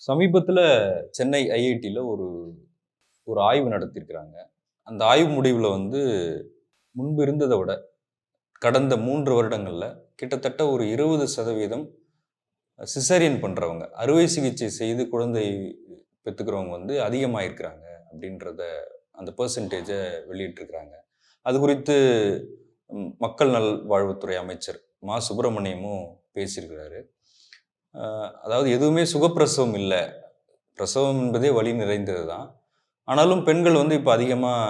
சமீபத்தில் சென்னை ஐஐடியில் ஒரு ஒரு ஆய்வு நடத்தியிருக்கிறாங்க அந்த ஆய்வு முடிவில் வந்து முன்பு இருந்ததை விட கடந்த மூன்று வருடங்களில் கிட்டத்தட்ட ஒரு இருபது சதவீதம் சிசரியன் பண்ணுறவங்க அறுவை சிகிச்சை செய்து குழந்தை பெற்றுக்கிறவங்க வந்து அதிகமாயிருக்கிறாங்க அப்படின்றத அந்த பர்சன்டேஜை வெளியிட்டிருக்கிறாங்க. அது குறித்து மக்கள் நல்வாழ்வுத்துறை அமைச்சர் மா. சுப்பிரமணியமும் பேசியிருக்கிறாரு. அதாவது எதுவுமே சுகப்பிரசவம் இல்லை. பிரசவம் என்பதே வழி நிறைந்தது தான். ஆனாலும் பெண்கள் வந்து இப்போ அதிகமாக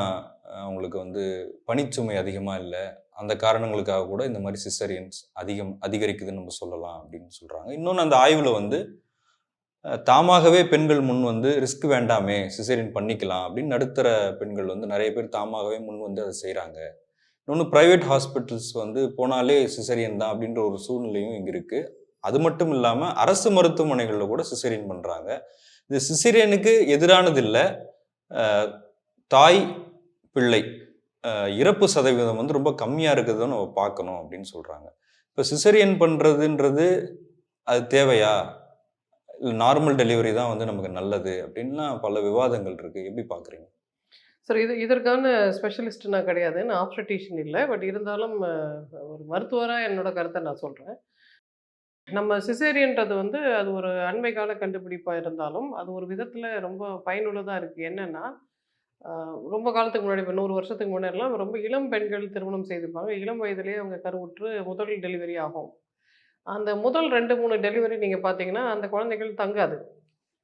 அவங்களுக்கு வந்து பணிச்சுமை அதிகமாக இல்லை. அந்த காரணங்களுக்காக கூட இந்த மாதிரி சிசரியன்ஸ் அதிகம் அதிகரிக்குதுன்னு நம்ம சொல்லலாம் அப்படின்னு சொல்கிறாங்க இன்னொன்று அந்த ஆய்வில் வந்து தாமாகவே பெண்கள் முன் வந்து ரிஸ்க் வேண்டாமே சிசரியன் பண்ணிக்கலாம் அப்படின்னு நடுத்தர பெண்கள் வந்து நிறைய பேர் தாமாகவே முன் வந்து அதை செய்கிறாங்க இன்னொன்று ப்ரைவேட் ஹாஸ்பிட்டல்ஸ் வந்து போனாலே சிசரியன் தான் அப்படின்ற ஒரு சூழ்நிலையும் இங்கே இருக்குது அது மட்டும் இல்லாமல் அரசு மருத்துவமனைகளில் கூட சிசேரியன் பண்ணுறாங்க இது சிசரியனுக்கு எதிரானது இல்லை தாய் பிள்ளை இறப்பு சதவீதம் வந்து ரொம்ப கம்மியாக இருக்குதுன்னு நம்ம பார்க்கணும் அப்படின்னு சொல்கிறாங்க இப்போ சிசரியன் பண்ணுறதுன்றது அது தேவையா? இல்லை நார்மல் டெலிவரி தான் வந்து நமக்கு நல்லது அப்படின்லாம் பல விவாதங்கள் இருக்குது எப்படி பார்க்குறீங்க? சார் இது இதற்கான ஸ்பெஷலிஸ்ட் நான் கிடையாது. நான் ஆப்ஸ்டேஷன் இல்லை. பட் இருந்தாலும் ஒரு மருத்துவராக என்னோட கருத்தை நான் சொல்கிறேன் நம்ம சிசேரியன்றது வந்து அது ஒரு அண்மை கால கண்டுபிடிப்பாக இருந்தாலும் அது ஒரு விதத்தில் ரொம்ப பயனுள்ளதாக இருக்குது என்னென்னா ரொம்ப காலத்துக்கு முன்னாடி இப்போ நூறு வருஷத்துக்கு முன்னாடிலாம் ரொம்ப இளம் பெண்கள் திருமணம் செய்திருப்பாங்க. இளம் வயதிலேயே அவங்க கருவுற்று முதல் டெலிவரி ஆகும். அந்த முதல் ரெண்டு மூணு டெலிவரி நீங்கள் பார்த்தீங்கன்னா அந்த குழந்தைகள் தங்காது.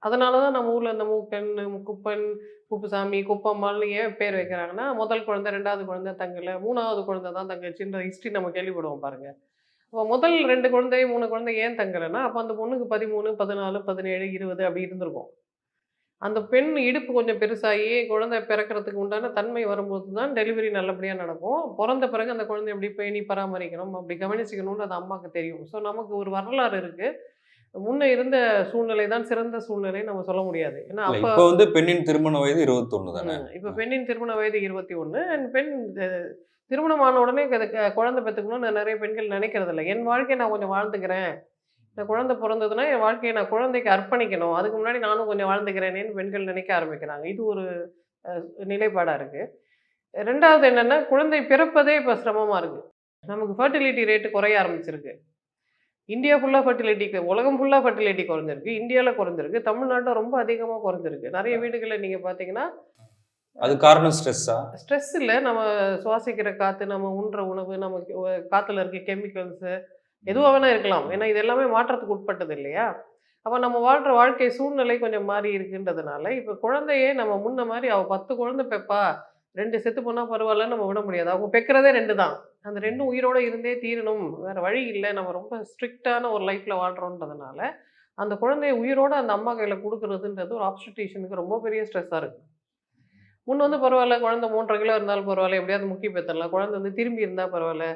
அதனால தான் நம்ம ஊரில் அந்த மூக்கன் குப்பன் குப்புசாமி குப்பம்மாள்னு ஏன் பேர் வைக்கிறாங்கன்னா முதல் குழந்தை ரெண்டாவது குழந்தை தங்கலை மூணாவது குழந்தை தான் தங்கச்சின்ற ஹிஸ்ட்ரி நம்ம கேள்விப்படுவோம் பாருங்கள் அப்போ முதல் ரெண்டு குழந்தை மூணு குழந்தை ஏன் தங்கலைன்னா அப்போ அந்த பொண்ணுக்கு பதிமூணு பதினாலு பதினேழு இருபது அப்படி இருந்திருக்கும். அந்த பெண் இடுப்பு கொஞ்சம் பெருசாகி குழந்தை பிறக்கிறதுக்கு உண்டான தன்மை வரும்போது தான் டெலிவரி நல்லபடியாக நடக்கும். பிறந்த பிறகு அந்த குழந்தை எப்படி பேணி பராமரிக்கணும்? அப்படி கவனிச்சிக்கணும்னு அது அம்மாவுக்கு தெரியும். ஸோ நமக்கு ஒரு வரலாறு இருக்குது முன்ன இருந்த சூழ்நிலை தான் சிறந்த சூழ்நிலை நம்ம சொல்ல முடியாது. ஏன்னா அப்போ இப்போ வந்து பெண்ணின் திருமண வயது இருபத்தொன்று தானே? இப்போ பெண்ணின் திருமண வயது இருபத்தி ஒன்று அண்ட் பெண் அஹ், திருமணம் ஆன உடனே குழந்தை பெற்றுக்கணும்னு நிறைய பெண்கள் நினைக்கிறது இல்லை என் வாழ்க்கையை நான் கொஞ்சம் வாழ்ந்துக்கிறேன். இந்த குழந்தை பிறந்ததுன்னா என் வாழ்க்கையை நான் குழந்தைக்கு அர்ப்பணிக்கணும். அதுக்கு முன்னாடி நானும் கொஞ்சம் வாழ்ந்துக்கிறேனேன்னு பெண்கள் நினைக்க ஆரம்பிக்கிறாங்க. இது ஒரு நிலைப்பாடாக இருக்குது ரெண்டாவது என்னென்னா குழந்தை பிறப்பதே இப்போ சிரமமாக இருக்குது நமக்கு ஃபர்டிலிட்டி ரேட்டு குறைய ஆரம்பிச்சிருக்கு. இந்தியா ஃபுல்லாக ஃபர்டிலிட்டிக்கு உலகம் ஃபுல்லாக ஃபர்டிலிட்டி குறைஞ்சிருக்கு. இந்தியாவில் குறைஞ்சிருக்கு. தமிழ்நாட்டில் ரொம்ப அதிகமாக குறைஞ்சிருக்கு. நிறைய வீடுகளில் நீங்கள் பார்த்தீங்கன்னா அது காரணம் ஸ்ட்ரெஸ்ஸா? ஸ்ட்ரெஸ் இல்லை. நம்ம சுவாசிக்கிற காற்று நம்ம உண்ற உணவு நம்ம கி- காத்துல இருக்க கெமிக்கல்ஸு எதுவாக வேணா இருக்கலாம். ஏன்னா இது எல்லாமே மாற்றத்துக்கு உட்பட்டது இல்லையா? அப்போ நம்ம வாழ்கிற வாழ்க்கை சூழ்நிலை கொஞ்சம் மாறி இருக்குன்றதுனால இப்போ குழந்தையே நம்ம முன்ன மாதிரி அவள் பத்து குழந்தை பெப்பா ரெண்டு செத்து போனால் பரவாயில்லன்னு நம்ம விட முடியாது. அவங்க பெக்கிறதே ரெண்டு தான். அந்த ரெண்டும் உயிரோட இருந்தே தீரணும். வேற வழி இல்லை. நம்ம ரொம்ப ஸ்ட்ரிக்டான ஒரு லைஃப்பில் வாழ்கிறோன்றதுனால அந்த குழந்தைய உயிரோட அந்த அம்மா கையில் கொடுக்குறதுன்றது ஒரு ஆப்ஸ்டிஷனுக்கு ரொம்ப பெரிய ஸ்ட்ரெஸ்ஸாக இருக்குது முன்னே வந்து பரவாயில்ல குழந்தை மூன்றரை கிலோ இருந்தாலும் பரவாயில்ல எப்படியாவது முக்கிய பெற்றலாம் குழந்தை வந்து திரும்பி இருந்தால் பரவாயில்ல.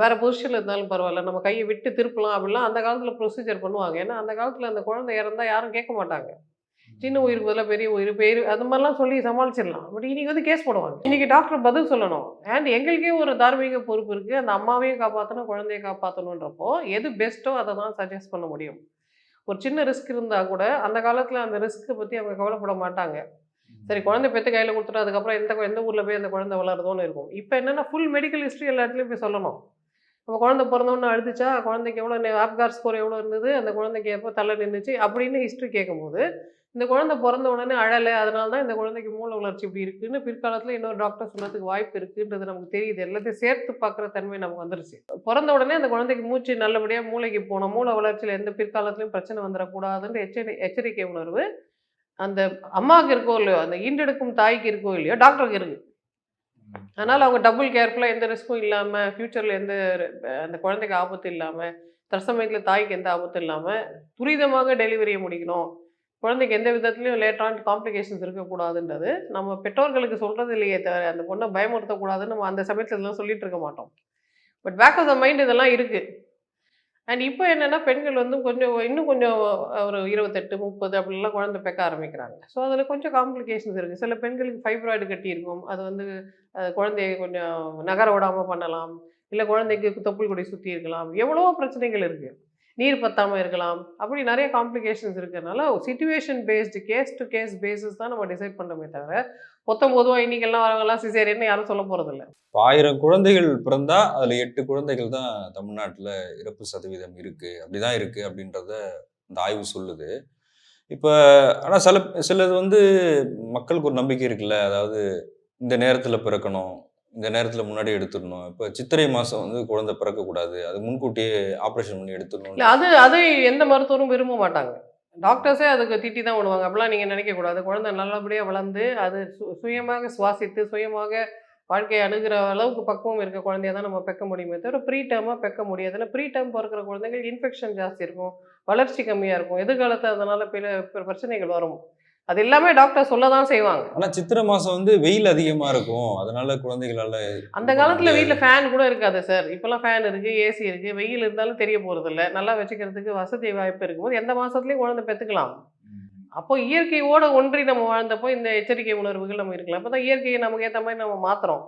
வேறு பொசிஷனில் இருந்தாலும் பரவாயில்ல. நம்ம கையை விட்டு திருப்பலாம் அப்படிலாம் அந்த காலத்தில் ப்ரொசீஜர் பண்ணுவாங்க. ஏன்னா அந்த காலத்தில் அந்த குழந்தை இறந்தால் யாரும் கேட்க மாட்டாங்க. சின்ன உயிருக்கு பதிலாக பெரிய உயிர் பேர் அது மாதிரிலாம் சொல்லி சமாளிச்சிடலாம். பட் இன்றைக்கி வந்து கேஸ் போடுவாங்க. இன்றைக்கி டாக்டர் பதில் சொல்லணும். அண்ட் எங்களுக்கே ஒரு தார்மீக பொறுப்பு இருக்குது அந்த அம்மாவையும் காப்பாற்றணும் குழந்தைய காப்பாற்றணுன்றப்போ எது பெஸ்ட்டோ அதை தான் சஜஸ்ட் பண்ண முடியும். ஒரு சின்ன ரிஸ்க் இருந்தால் கூட அந்த காலத்தில் அந்த ரிஸ்க்கை பற்றி அவங்க கவலைப்பட மாட்டாங்க. சரி குழந்தை பெற்று கையில் கொடுத்துட்டு அதுக்கப்புறம் எந்த எந்த ஊரில் போய் அந்த குழந்தை வளருதோன்னு இருக்கும். இப்போ என்னென்னா ஃபுல் மெடிக்கல் ஹிஸ்ட்ரி எல்லா இடத்துலையும் போய் சொல்லணும். இப்போ குழந்தை பிறந்தோன்னு அழுதுச்சா குழந்தைக்கு எவ்வளோ ஆப்கார் ஸ்கோர் எவ்வளோ இருந்தது அந்த குழந்தைக்கு எப்போ தலை நின்றுச்சு அப்படின்னு ஹிஸ்ட்ரி கேட்கும்போது இந்த குழந்தை பிறந்த உடனே அழலை அதனால தான் இந்த குழந்தைக்கு மூளை வளர்ச்சி இப்படி இருக்குன்னு பிற்காலத்தில் இன்னொரு டாக்டர் சொன்னதுக்கு வாய்ப்பு இருக்குன்றது நமக்கு தெரியுது. எல்லாத்தையும் சேர்த்து பார்க்குற தன்மை நமக்கு வந்துருச்சு. பிறந்த உடனே அந்த குழந்தைக்கு மூச்சு நல்லபடியாக மூளைக்கு போகணும். மூளை வளர்ச்சியில் எந்த பிற்காலத்துலையும் பிரச்சனை வந்துடக்கூடாதுன்ற எச்சரி எச்சரிக்கை உணர்வு அந்த அம்மாவுக்கு இருக்கோ இல்லையோ அந்த ஈண்டெடுக்கும் தாய்க்கு இருக்கோ இல்லையோ டாக்டருக்கு இருக்கு. அதனால் அவங்க டபுள் கேர்ஃபுல்லாக எந்த ரிஸ்க்கும் இல்லாமல் ஃப்யூச்சரில் எந்த அந்த குழந்தைக்கு ஆபத்து இல்லாமல் தற்சமயத்தில் தாய்க்கு எந்த ஆபத்தும் இல்லாமல் துரிதமாக டெலிவரியை முடிக்கணும். குழந்தைக்கு எந்த விதத்துலையும் லேட்டான காம்ப்ளிகேஷன்ஸ் இருக்கக்கூடாதுன்றது நம்ம பெற்றோர்களுக்கு சொல்கிறது இல்லையே தவிர அந்த பொண்ணை பயமுறுத்தக்கூடாதுன்னு நம்ம அந்த சமயத்தில் இதெல்லாம் சொல்லிட்டு இருக்க மாட்டோம். But back of the mind இதெல்லாம் இருக்குது அண்ட் இப்போ என்னென்னா பெண்கள் வந்து கொஞ்சம் இன்னும் கொஞ்சம் ஒரு இருபத்தெட்டு முப்பது அப்படிலாம் குழந்தை பெக்க ஆரம்பிக்கிறாங்க. ஸோ அதில் கொஞ்சம் காம்ப்ளிகேஷன்ஸ் இருக்குது சில பெண்களுக்கு ஃபைப்ராய்டு கட்டியிருக்கும் அது வந்து குழந்தைய கொஞ்சம் நகர விடாமல் பண்ணலாம். இல்லை குழந்தைக்கு தொப்புள் கொடி சுற்றி இருக்கலாம். எவ்வளோ பிரச்சனைகள் இருக்குது நீர் பத்தாமல் இருக்கலாம். அப்படி நிறைய காம்ப்ளிகேஷன்ஸ் இருக்கிறதுனால situation based case to case basis தான் நம்ம டிசைட் பண்ணுறோமே தவிர மொத்தம் பொதுவாக இன்னைக்கெல்லாம் வரவங்கலாம் சிசேரியன்னு யாரும் சொல்ல போகிறதில்ல ஆயிரம் குழந்தைகள் பிறந்தா அதுல எட்டு குழந்தைகள் தான் தமிழ்நாட்டுல இறப்பு சதவீதம் இருக்கு. அப்படிதான் இருக்கு அப்படின்றத இந்த ஆய்வு சொல்லுது. இப்போ ஆனா சில சிலது வந்து மக்களுக்கு ஒரு நம்பிக்கை இருக்குல்ல. அதாவது இந்த நேரத்துல பிறக்கணும் இந்த நேரத்துல முன்னாடி எடுத்துடணும். இப்போ சித்திரை மாசம் வந்து குழந்தை பிறக்கக்கூடாது. அது முன்கூட்டியே ஆப்ரேஷன் பண்ணி எடுத்துடணும் அது அது எந்த மருத்துவரும் விரும்ப மாட்டாங்க. டாக்டர்ஸே அதுக்கு திட்டி தான் விடுவாங்க அப்படிலாம் நீங்கள் நினைக்கக்கூடாது. குழந்தை நல்லபடியாக வளர்ந்து அது சு சுயமாக சுவாசித்து சுயமாக வாழ்க்கையை அணுகிற அளவுக்கு பக்குவம் இருக்க குழந்தைய தான் நம்ம பெக்க முடியுமே தவிர ப்ரீ டேர்மாக பெக்க முடியாது. ஏன்னா ப்ரீ டேர்ம் பிறக்கிற குழந்தைகள் இன்ஃபெக்ஷன் ஜாஸ்தி இருக்கும். வளர்ச்சி கம்மியாக இருக்கும். எதிர்காலத்தில் அதனால் பிற பிற பிரச்சனைகள் வரும்? அது எல்லாமே டாக்டர் சொல்ல தான் செய்வாங்க. ஆனா சித்திரை மாசம் வந்து வெயில் அதிகமா இருக்கும். அதனால குழந்தைகளால அந்த காலத்தில் வீட்டில் ஃபேன் கூட இருக்காது சார் இப்போல்லாம் ஃபேன் இருக்குது ஏசி இருக்குது வெயில் இருந்தாலும் தெரிய போகிறதில்ல நல்லா வச்சுக்கிறதுக்கு வசதி வாய்ப்பு இருக்கும்போது எந்த மாதத்துலேயும் குழந்தை பெற்றுக்கலாம் அப்போ இயற்கையோட ஒன்றி நம்ம வாழ்ந்தப்போ இந்த எச்சரிக்கை உணர்வுகள் நம்ம இருக்கலாம். அப்போ தான் இயற்கையை நமக்கு ஏற்ற மாதிரி நம்ம மாற்றுறோம்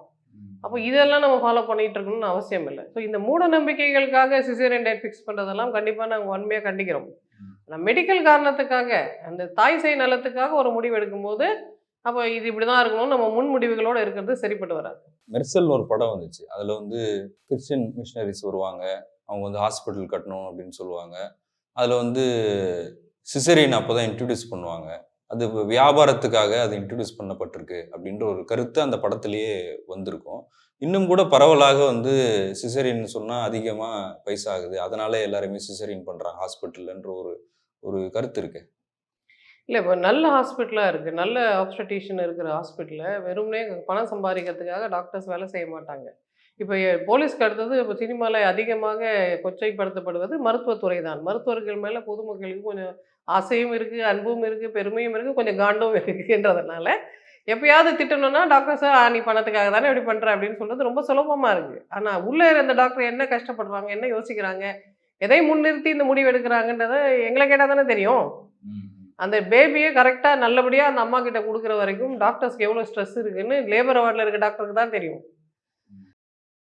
அப்போ இதெல்லாம் நம்ம ஃபாலோ பண்ணிட்டு இருக்கணும்னு அவசியம் இல்லை. ஸோ இந்த மூட நம்பிக்கைகளுக்காக சிசேரியன் டேட் ஃபிக்ஸ் பண்ணுறதெல்லாம் கண்டிப்பாக நாங்கள் வன்மையாக கண்டிக்கிறோம். ஆனால் மெடிக்கல் காரணத்துக்காக அந்த தாய் செய் நலத்துக்காக ஒரு முடிவு எடுக்கும்போது அப்போ இது இப்படி தான் இருக்கணும்னு நம்ம முன் முடிவுகளோடு இருக்கிறது சரிப்பட்டு வராது. மெர்சல்னு ஒரு படம் வந்துச்சு. அதில் வந்து கிறிஸ்டின் மிஷினரிஸ் வருவாங்க. அவங்க வந்து ஹாஸ்பிட்டல் கட்டணும் அப்படின்னு சொல்லுவாங்க. அதில் வந்து சிசரின் அப்போ தான் இன்ட்ரடியூஸ் பண்ணுவாங்க. அது வியாபாரத்துக்காக அது இன்ட்ரடியூஸ் பண்ணப்பட்டிருக்கு அப்படின்ற ஒரு கருத்து அந்த படத்துலேயே வந்திருக்கும். இன்னும் கூட பரவலாக வந்து சிசரின்னு சொன்னால் அதிகமாக பைசா ஆகுது அதனால எல்லாருமே சிசரின் பண்ணுறாங்க ஹாஸ்பிட்டல்ன்ற ஒரு ஒரு கருத்து இருக்கு. இல்லை இப்போ நல்ல ஹாஸ்பிட்டலாக இருக்குது நல்ல ஆப்ஸ்டட்டிஷியன் இருக்கிற ஹாஸ்பிட்டலில் வெறுமனே பணம் சம்பாதிக்கிறதுக்காக டாக்டர்ஸ் வேலை செய்ய மாட்டாங்க. இப்போ போலீஸ்க்கு அடுத்தது இப்போ சினிமாவில் அதிகமாக கொச்சைப்படுத்தப்படுவது மருத்துவத்துறை தான். மருத்துவர்கள் மேலே பொதுமக்களுக்கு கொஞ்சம் ஆசையும் இருக்குது அன்பும் இருக்குது பெருமையும் இருக்குது கொஞ்சம் காண்டும் இருக்குன்றதுனால எப்பயாவது திட்டணும்னா டாக்டர் சார் நீ பணத்துக்காக தானே இப்படி பண்ணுற அப்படின்னு சொல்கிறது ரொம்ப சுலபமாக இருக்குது ஆனால் உள்ளே இருந்த டாக்டர் என்ன கஷ்டப்படுறாங்க என்ன யோசிக்கிறாங்க எதை முன்னிறுத்தி இந்த முடிவு எடுக்கிறாங்கன்றதை எங்களை கேட்டால் தானே தெரியும். அந்த பேபியை கரெக்டாக நல்லபடியாக அந்த அம்மா கிட்ட கொடுக்குற வரைக்கும் டாக்டர்ஸ்க்கு எவ்வளோ ஸ்ட்ரெஸ் இருக்குன்னு லேபர் வார்டில் இருக்க டாக்டருக்கு தான் தெரியும்.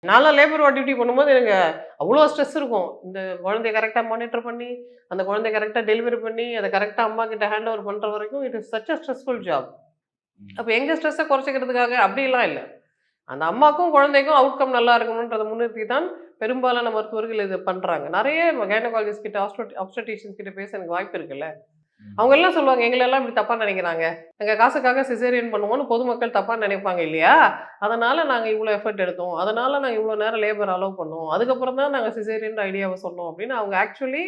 நான்லாம் லேபர் வார்டு டியூட்டி பண்ணும்போது எனக்கு அவ்வளோ ஸ்ட்ரெஸ் இருக்கும். இந்த குழந்தைய கரெக்டாக மானிட்டர் பண்ணி அந்த குழந்தைய கரெக்டாக டெலிவரி பண்ணி அதை கரெக்டாக அம்மா கிட்ட ஹேண்ட் ஓவர் பண்ணுற வரைக்கும் it is such a stressful job அப்போ எங்கள் ஸ்ட்ரெஸ்ஸை குறைச்சிக்கிறதுக்காக அப்படிலாம் இல்லை. அந்த அம்மாக்கும் குழந்தைக்கும் அவுட்கம் நல்லா இருக்கணுன்றதை முன்னிறுத்தி தான் பெரும்பாலான மருத்துவர்கள் இது பண்ணுறாங்க நிறைய கைனகாலஜிஸ்ட் கிட்ட ஆப்ஸ்டட்டிஷியன்ஸ் கிட்ட பேச எனக்கு வாய்ப்பு இருக்குல்ல. அவங்க எல்லாம் சொல்லுவாங்க எங்களெல்லாம் இப்படி தப்பாக நினைக்கிறாங்க? எங்கள் காசுக்காக சிசேரியன் பண்ணுவோம்னு பொதுமக்கள் தப்பாக நினைப்பாங்க இல்லையா? அதனால நாங்கள் இவ்வளோ எஃபர்ட் எடுத்தோம். அதனால நாங்கள் இவ்வளோ நேரம் லேபர் அலோவ் பண்ணோம். அதுக்கப்புறம் தான் நாங்கள் சிசேரியன் ஐடியாவை சொன்னோம். அப்படின்னு அவங்க ஆக்சுவலி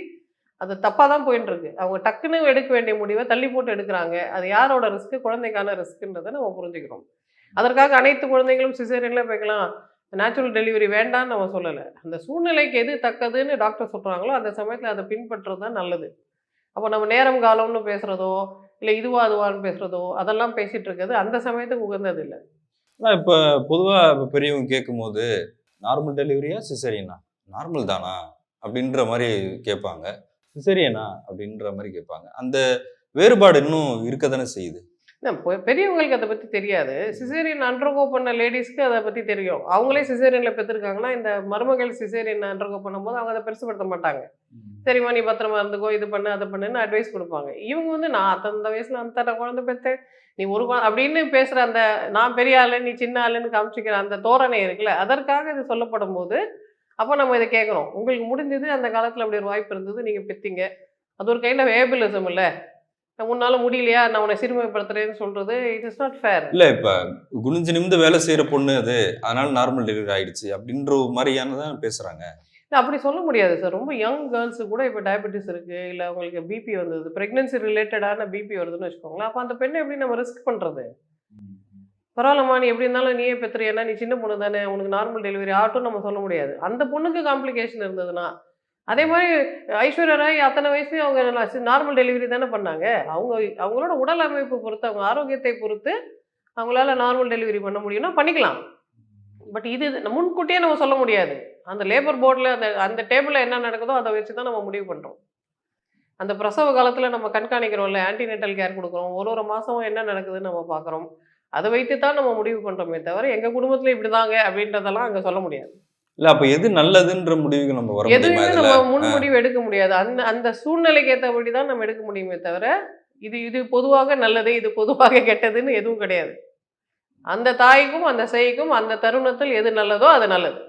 அது தப்பாக தான் போயிட்டு இருக்கு அவங்க டக்குன்னு எடுக்க வேண்டிய முடிவை தள்ளி போட்டு எடுக்கிறாங்க. அது யாரோட ரிஸ்க்கு குழந்தைக்கான ரிஸ்க்குன்றதை நம்ம புரிஞ்சுக்கிறோம். அதற்காக அனைத்து குழந்தைகளும் சிசேரியனில் போய்க்கலாம். நேச்சுரல் டெலிவரி வேண்டான்னு நம்ம சொல்லலை. அந்த சூழ்நிலைக்கு எது தக்கதுன்னு டாக்டர் சொல்கிறாங்களோ அந்த சமயத்தில் அதை பின்பற்றுறது தான் நல்லது. அப்போ நம்ம நேரம் காலம்னு பேசுகிறதோ இல்லை இதுவா அதுவான்னு பேசுகிறதோ அதெல்லாம் பேசிகிட்டு இருக்கிறது அந்த சமயத்துக்கு உகந்தது இல்லை ஆனால் இப்போ பொதுவாக இப்போ பெரியவங்க கேட்கும்போது நார்மல் டெலிவரியா சிசரியனா நார்மல் தானா? அப்படின்ற மாதிரி கேட்பாங்க. சிசரியனா அப்படின்ற மாதிரி கேட்பாங்க. அந்த வேறுபாடு இன்னும் இருக்க தானே செய்யுது பெரியவங்களுக்கு அதை பற்றி தெரியாது. சிசேரியன் அண்டர்கோ பண்ண லேடிஸ்க்கு அதை பற்றி தெரியும். அவங்களே சிசேரியனில் பெற்றிருக்காங்கன்னா இந்த மருமகள் சிசேரியன் அண்டர்கோ பண்ணும்போது அவங்க அதை பெருசுப்படுத்த மாட்டாங்க. சரிம்மா நீ பத்திரமா இருந்துக்கோ இது பண்ணு அதை பண்ணுன்னு அட்வைஸ் கொடுப்பாங்க. இவங்க வந்து நான் அந்த வயசுல அந்த குழந்தை பெற்றேன். நீ ஒரு அப்படின்னு பேசுகிற அந்த நான் பெரிய ஆளு நீ சின்ன ஆளுன்னு காமிச்சிக்கிற அந்த தோரணை இருக்குல்ல அதற்காக இது சொல்லப்படும் போது அப்போ நம்ம இதை கேட்குறோம் உங்களுக்கு முடிஞ்சது அந்த காலத்தில் அப்படி ஒரு வாய்ப்பு இருந்தது நீங்கள் பெற்றீங்க அது ஒரு ஆஃப் ஏபிலிசம் இல்லை. உன்னால முடியலையா? நான் உன்னை சிறுமைப்படுத்துறேன்னு சொல்றது இட் இஸ் நாட் ஃபேர் இல்ல இப்ப குனிஞ்சு நிமிந்து வேலை செய்யற பொண்ணு அது. அதனால நார்மல் டெலிவரி ஆயிடுச்சு அப்படின்ற ஒரு மாதிரியானதான் பேசுறாங்க. அப்படி சொல்ல முடியாது சார் ரொம்ப யங் கேர்ள்ஸு கூட இப்போ டயபெட்டிஸ் இருக்குது இல்லை அவங்களுக்கு பிபி வந்தது. ப்ரெக்னென்சி ரிலேட்டடான பிபி வருதுன்னு வச்சுக்கோங்களேன். அப்போ அந்த பெண்ணை எப்படி நம்ம ரிஸ்க் பண்ணுறது பரவாயில்லம்மா நீ எப்படி இருந்தாலும் நீயே பெற்றுறியா நீ சின்ன பொண்ணு தானே. உனக்கு நார்மல் டெலிவரி ஆகட்டும் நம்ம சொல்ல முடியாது. அந்த பொண்ணுக்கு காம்ப்ளிகேஷன் இருந்ததுன்னா அதே மாதிரி ஐஸ்வர்யா ராய் அத்தனை வயசுலேயும் அவங்க நார்மல் டெலிவரி தானே பண்ணாங்க. அவங்க அவங்களோட உடல் அமைப்பு பொறுத்து அவங்க ஆரோக்கியத்தை பொறுத்து அவங்களால நார்மல் டெலிவரி பண்ண முடியும்னா பண்ணிக்கலாம். பட் இது முன்கூட்டியே நம்ம சொல்ல முடியாது. அந்த லேபர் போர்டில் அந்த அந்த டேபிளில் என்ன நடக்குதோ அதை வச்சு தான் நம்ம முடிவு பண்ணுறோம் அந்த பிரசவ காலத்தில் நம்ம கண்காணிக்கிறோம்ல ஆன்டிநெட்டல் கேர் கொடுக்குறோம். ஒரு ஒரு மாதமும் என்ன நடக்குதுன்னு நம்ம பார்க்குறோம். அதை வைத்து தான் நம்ம முடிவு பண்ணுறோமே தவிர எங்கள் குடும்பத்தில் இப்படி தாங்க அப்படின்றதெல்லாம் அங்கே சொல்ல முடியாது. இல்ல அப்ப எது நல்லதுன்ற முடிவுக்கு நம்ம வர எதுவுமே நம்ம முன்முடிவு எடுக்க முடியாது. அந்த அந்த சூழ்நிலைக்கு ஏற்றபடி தான் நம்ம எடுக்க முடியுமே தவிர இது இது பொதுவாக நல்லது இது பொதுவாக கெட்டதுன்னு எதுவும் கிடையாது. அந்த தாய்க்கும் அந்த சேய்க்கும் அந்த தருணத்தில் எது நல்லதோ அது நல்லது.